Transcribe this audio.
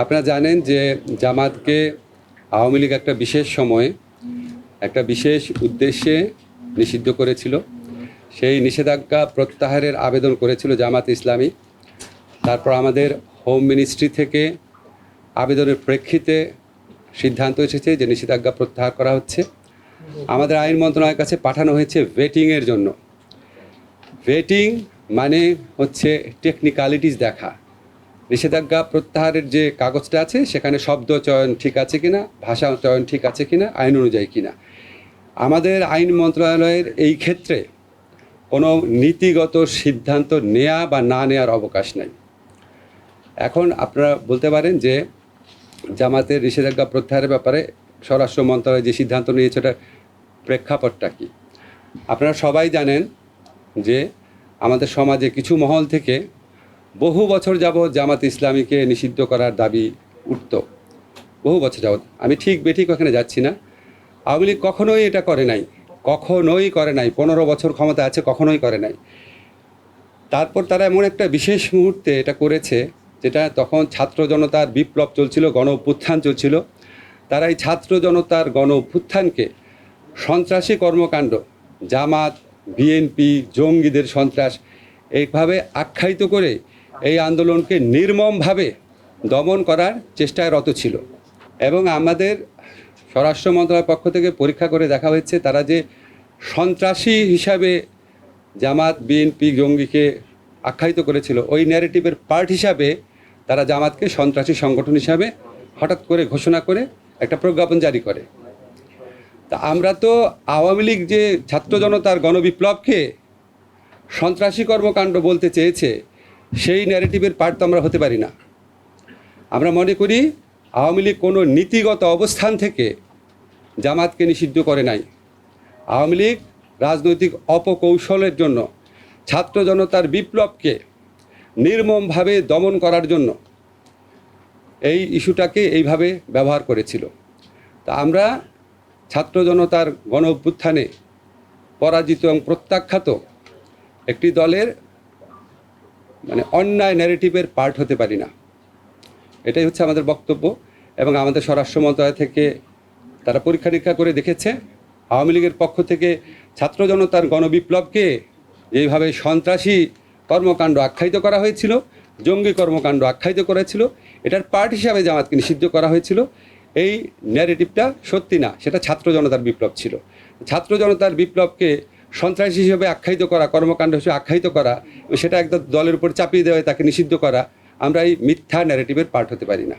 আপনারা জানেন যে জামাতকে আওয়ামী লীগ একটা বিশেষ সময়ে, একটা বিশেষ উদ্দেশ্যে নিষিদ্ধ করেছিল। সেই নিষেধাজ্ঞা প্রত্যাহারের আবেদন করেছিল জামাত ইসলামী। তারপর আমাদের হোম মিনিস্ট্রি থেকে আবেদনের প্রেক্ষিতে সিদ্ধান্ত এসেছে যে নিষেধাজ্ঞা প্রত্যাহার করা হচ্ছে। আমাদের আইন মন্ত্রণালয়ের কাছে পাঠানো হয়েছে ভেটিংয়ের জন্য। ভেটিং মানে হচ্ছে টেকনিক্যালিটিস দেখা। নিষেধাজ্ঞা প্রত্যাহারের যে কাগজটা আছে, সেখানে শব্দ চয়ন ঠিক আছে কিনা, ভাষা চয়ন ঠিক আছে কিনা, আইন অনুযায়ী কিনা। আমাদের আইন মন্ত্রণালয়ের এই ক্ষেত্রে কোনো নীতিগত সিদ্ধান্ত নেয়া বা না নেওয়ার অবকাশ নাই। এখন আপনারা বলতে পারেন যে জামাতের নিষেধাজ্ঞা প্রত্যাহারের ব্যাপারে স্বরাষ্ট্র মন্ত্রণালয় যে সিদ্ধান্ত নিয়েছে, ওটার প্রেক্ষাপটটা কী? আপনারা সবাই জানেন যে আমাদের সমাজে কিছু মহল থেকে বহু বছর যাবৎ জামাত ইসলামীকে নিষিদ্ধ করার দাবি উঠত। বহু বছর যাবৎ। আমি ঠিক বেঠিক ওখানে যাচ্ছি না। আওয়ামী লীগ কখনোই এটা করে নাই। কখনোই করে নাই। পনেরো বছর ক্ষমতা আছে, কখনোই করে নাই। তারপর তারা এমন একটা বিশেষ মুহূর্তে এটা করেছে, যেটা তখন ছাত্র জনতার বিপ্লব চলছিল গণ অভ্যুত্থান চলছিল। তারা এই ছাত্র জনতার গণ অভ্যুত্থানকে সন্ত্রাসী কর্মকাণ্ড, জামাত, বিএনপি, জঙ্গিদের সন্ত্রাস, এইভাবে আখ্যায়িত করে এই আন্দোলনকে নির্মমভাবে দমন করার চেষ্টায় রত ছিল। এবং আমাদের স্বরাষ্ট্র মন্ত্রণালয়ের পক্ষ থেকে পরীক্ষা করে দেখা হয়েছে তারা যে সন্ত্রাসী হিসাবে জামাত, বিএনপি, জঙ্গিকে আখ্যায়িত করেছিল, ওই ন্যারেটিভের পার্ট হিসাবে তারা জামাতকে সন্ত্রাসী সংগঠন হিসাবে হঠাৎ করে ঘোষণা করে একটা প্রজ্ঞাপন জারি করে। তা আমরা তো আওয়ামী লীগ যে ছাত্র জনতার গণবিপ্লবকে সন্ত্রাসী কর্মকাণ্ড বলতে চেয়েছে সেই ন্যারেটিভের পার্ট তো আমরা হতে পারি না। আমরা মনে করি আওয়ামী লীগ কোনো নীতিগত অবস্থান থেকে জামাতকে নিষিদ্ধ করে নাই। আওয়ামী লীগ রাজনৈতিক অপকৌশলের জন্য, ছাত্র জনতার বিপ্লবকে নির্মমভাবে দমন করার জন্য এই ইস্যুটাকে এইভাবে ব্যবহার করেছিল। তা আমরা ছাত্র জনতার গণ অভ্যুত্থানে পরাজিত এবং প্রত্যাখ্যাত একটি দলের মানে অন্যায় ন্যারেটিভের পার্ট হতে পারি না। এটাই হচ্ছে আমাদের বক্তব্য এবং আমাদের স্বরাষ্ট্র মন্ত্রণালয় থেকে তারা পরীক্ষা নিরীক্ষা করে দেখেছে। আওয়ামী লীগের পক্ষ থেকে ছাত্র জনতার গণবিপ্লবকে যেইভাবে সন্ত্রাসী কর্মকাণ্ড আখ্যায়িত করা হয়েছিল, জঙ্গি কর্মকাণ্ড আখ্যায়িত করেছিল। এটার পার্ট হিসাবে জামাতকে নিষিদ্ধ করা হয়েছিল। এই ন্যারেটিভটা সত্যি না, সেটা ছাত্র জনতার বিপ্লব ছিল। ছাত্র জনতার বিপ্লবকে সন্ত্রাসী হিসেবে আখ্যায়িত করা, কর্মকাণ্ড হিসেবে আখ্যায়িত করা, সেটা একদম দলের উপর চাপিয়ে দেওয়া, তাকে নিষিদ্ধ করা, আমরা এই মিথ্যা ন্যারেটিভের পার্ট হতে পারি না।